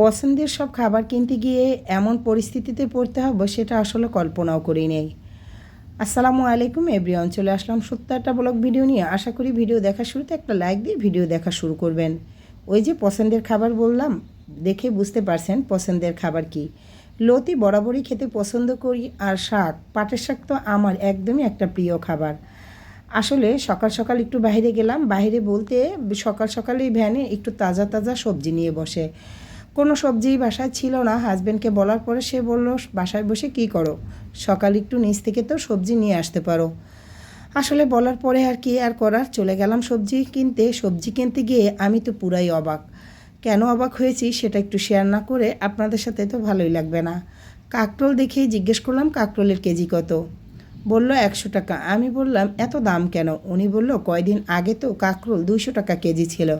পছন্দের সব খাবার কিনতে গিয়ে এমন পরিস্থিতিতে পড়তে হবে সেটা আসলে কল্পনাও করি নেই। আসসালামু আলাইকুম এভরি অঞ্চলে আসলাম সত্য একটা ব্লগ ভিডিও নিয়ে। আশা করি ভিডিও দেখার শুরুতে একটা লাইক দিয়ে ভিডিও দেখা শুরু করবেন। ওই যে পছন্দের খাবার বললাম, দেখে বুঝতে পারছেন পছন্দের খাবার কি। লতি বরাবরই খেতে পছন্দ করি আর শাক, পাটের শাক তো আমার একদমই একটা প্রিয় খাবার। আসলে সকাল সকাল একটু বাইরে গেলাম, বাইরে বলতে সকাল সকালেই ভ্যানে একটু তাজা তাজা সবজি নিয়ে বসে। কোনো সবজি বাসায় ছিল না। হাজব্যান্ডকে বলার পরে সে বলল, বাসায় বসে কি করো? সকাল একটু নিচ থেকে তো সবজি নিয়ে আসতে পারো। আসলে বলার পরে আর কি আর করার? চলে গেলাম সবজি কিনতে। সবজি কিনতে গিয়ে আমি তো পুরাই অবাক। কেন অবাক হয়েছি সেটা একটু শেয়ার না করে আপনাদের সাথে তো ভালোই লাগবে না। কাকরোল দেখেই জিজ্ঞেস করলাম, কাকরোলের কেজি কত? বলল, একশো টাকা। আমি বললাম, এত দাম কেন? উনি বলল, কয়দিন আগে তো কাকরোল দুইশো টাকা কেজি ছিল।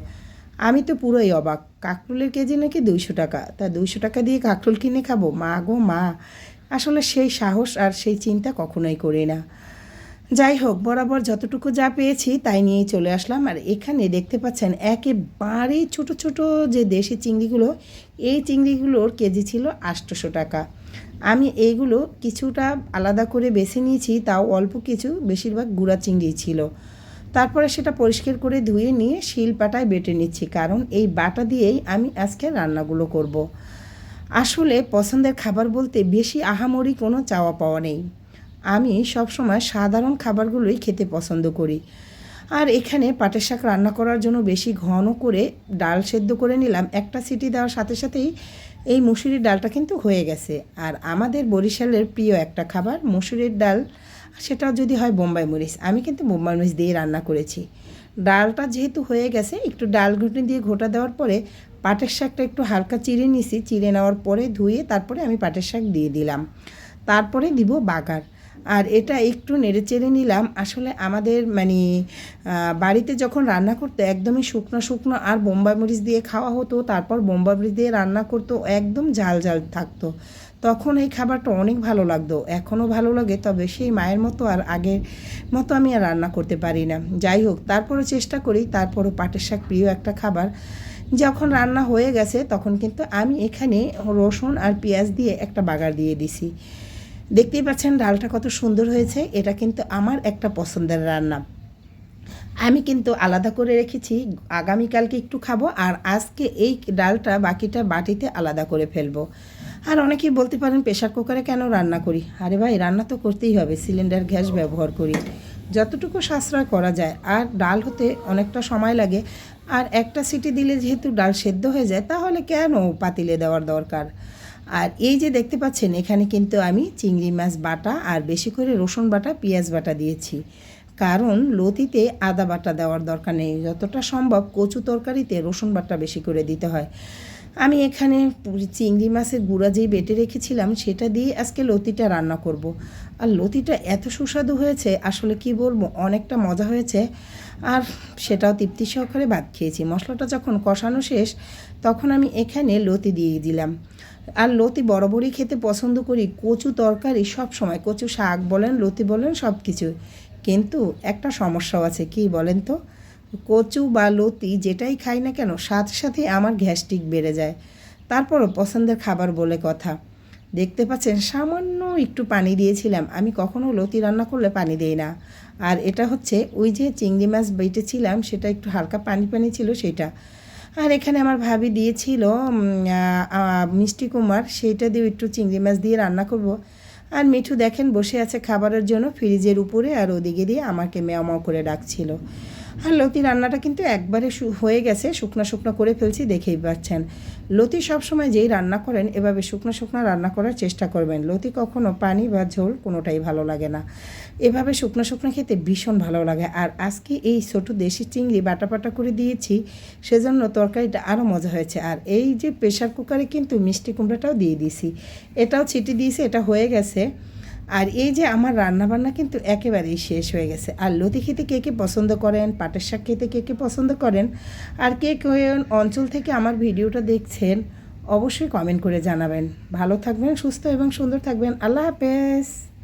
আমি তো পুরোই অবাক। কাকরোলের কেজি নাকি দুইশো টাকা? তা দুইশো টাকা দিয়ে কাকরোল কিনে খাব? মা গো, মা। আসলে সেই সাহস আর সেই চিন্তা কখনোই করি না। যাই হোক, বরাবর যতটুকু যা পেয়েছি তাই নিয়েই চলে আসলাম। আর এখানে দেখতে পাচ্ছেন, একেবারেই ছোট ছোট যে দেশি চিংড়িগুলো, এই চিংড়িগুলোর কেজি ছিল আটশোশো টাকা। আমি এইগুলো কিছুটা আলাদা করে বেছে নিয়েছি, তাও অল্প কিছু, বেশিরভাগ গুঁড়া চিংড়ি ছিল। তারপরে সেটা পরিষ্কার করে ধুয়ে নিয়ে শিল পাটায় বেটে নিচ্ছি, কারণ এই বাটা দিয়েই আমি আজকে রান্নাগুলো করব। আসলে পছন্দের খাবার বলতে বেশি আহামরি কোনো চাওয়া পাওয়া নেই। আমি সবসময় সাধারণ খাবারগুলোই খেতে পছন্দ করি। আর এখানে পাটের শাক রান্না করার জন্য বেশি ঘন করে ডাল সেদ্ধ করে নিলাম, একটা সিটি দেওয়ার সাথে সাথেই এই মুসুরির ডালটা কিন্তু হয়ে গেছে। আর আমাদের বরিশালের প্রিয় একটা খাবার মুসুরির ডাল। সেটাও যদি হয় বোম্বাই মরিচ। আমি কিন্তু বোম্বাই মরিচ দিয়ে রান্না করেছি। ডালটা যেহেতু হয়ে গেছে, একটু ডাল ঘুটনি দিয়ে ঘোটা দেওয়ার পরে পাটের শাকটা একটু হালকা চিড়ে নিছি। চিড়ে নেওয়ার পরে ধুয়ে তারপরে আমি পাটের শাক দিয়ে দিলাম। তারপরে দিব বাগার। আর এটা একটু নেড়ে চেড়ে নিলাম। আসলে আমাদের মানে বাড়িতে যখন রান্না করতো, একদমই শুকনো শুকনো আর বোম্বাই মরিচ দিয়ে খাওয়া হতো, তারপর বোম্বাই মরিচ দিয়ে রান্না করতো, একদম ঝাল ঝাল থাকতো। তখন এই খাবারটা অনেক ভালো লাগতো এখনও ভালো লাগে, তবে সেই মায়ের মতো আর আগের মতো আমি আর রান্না করতে পারি না। যাই হোক, তারপরও চেষ্টা করি, তারপরও পাটের শাক প্রিয় একটা খাবার। যখন রান্না হয়ে গেছে, তখন কিন্তু আমি এখানে রসুন আর পেঁয়াজ দিয়ে একটা বাগার দিয়ে দিছি। দেখতেই পাচ্ছেন ডালটা কত সুন্দর হয়েছে। এটা কিন্তু আমার একটা পছন্দের রান্না। আমি কিন্তু আলাদা করে রেখেছি, আগামীকালকে একটু খাব আর আজকে এই ডালটা বাকিটা বাটিতে আলাদা করে ফেলব। আর অনেকেই বলতে পারেন প্রেশার কুকারে কেন রান্না করি? আরে ভাই, রান্না তো করতেই হবে, সিলিন্ডার, গ্যাস ব্যবহার করি। যতটুকু সাশ্রয় করা যায়, আর ডাল হতে অনেকটা সময় লাগে। আর একটা সিটি দিলে যেহেতু ডাল সেদ্ধ হয়ে যায়, তাহলে কেন পাতিলে দেওয়ার দরকার? আর এই যে দেখতে পাচ্ছেন, এখানে কিন্তু আমি চিংড়ি মাছ বাটা আর বেশি করে রসুন বাটা, পেঁয়াজ বাটা দিয়েছি। কারণ লতিতে আদা বাটা দেওয়ার দরকার নেই। যতটা সম্ভব কচু তরকারিতে রসুন বাটা বেশি করে দিতে হয়। আমি এখানে চিংড়ি মাছের গুঁড়া যেই বেটে রেখেছিলাম, সেটা দিয়ে আজকে লতিটা রান্না করব। আর লতিটা এত সুস্বাদু হয়েছে, আসলে কি বলব, অনেকটা মজা হয়েছে। আর সেটাও তৃপ্তি সহকারে ভাত খেয়েছি। মশলাটা যখন কষানো শেষ, তখন আমি এখানে লতি দিয়ে দিলাম। আর লতি বরাবরই খেতে পছন্দ করি। কচু তরকারি সব সময়, কচু শাক বলেন, লতি বলেন, সব কিছু কিন্তু একটা সমস্যাও আছে, কি বলেন তো? কচু বা লতি যেটাই খাই না কেন, সাথে সাথে আমার গ্যাস্ট্রিক বেড়ে যায়। তারপরও পছন্দের খাবার বলে কথা। দেখতে পাচ্ছেন, সামান্য একটু পানি দিয়েছিলাম। আমি কখনো লতি রান্না করলে পানি দিই না। আর এটা হচ্ছে ওই যে চিংড়ি মাছ বেটেছিলাম, সেটা একটু হালকা পানি পানি ছিল, সেটা। আর এখানে আমার ভাবি দিয়েছিল মিষ্টি কুমার, সেইটা দিয়ে একটু চিংড়ি মাছ দিয়ে রান্না করব। আর মিঠু দেখেন বসে আছে খাবারের জন্য ফ্রিজের উপরে আর ওদিকে দিয়ে আমাকে মেয়ামাও করে ডাকছিল। আর লতি রান্নাটা কিন্তু একবারে হয়ে গেছে, শুকনো শুকনো করে ফেলছি, দেখেই পাচ্ছেন। লতি সবসময় যেই রান্না করেন, এভাবে শুকনো শুকনো রান্না করার চেষ্টা করবেন। লতি কখনো পানি বা ঝোল কোনোটাই ভালো লাগে না। এভাবে শুকনো শুকনো খেতে ভীষণ ভালো লাগে। আর আজকে এই ছোটো দেশি চিংড়ি বাটা বাটা করে দিয়েছি, সেজন্য তরকারিটা আরও মজা হয়েছে। আর এই যে প্রেশার কুকারে কিন্তু মিষ্টি কুমড়াটাও দিয়ে দিয়েছি। এটাও ছিটি দিয়েছি, এটা হয়ে গেছে। আর এই যে আমার রান্না বান্না কিন্তু একেবারেই শেষ হয়ে গেছে। আর লতি খেতে কে কে পছন্দ করেন? পাটের শাক খেতে কে কে পছন্দ করেন? আর কে কোন অঞ্চল থেকে আমার ভিডিওটা দেখছেন, অবশ্যই কমেন্ট করে জানাবেন। ভালো থাকবেন, সুস্থ এবং সুন্দর থাকবেন। আল্লাহ হাফেজ।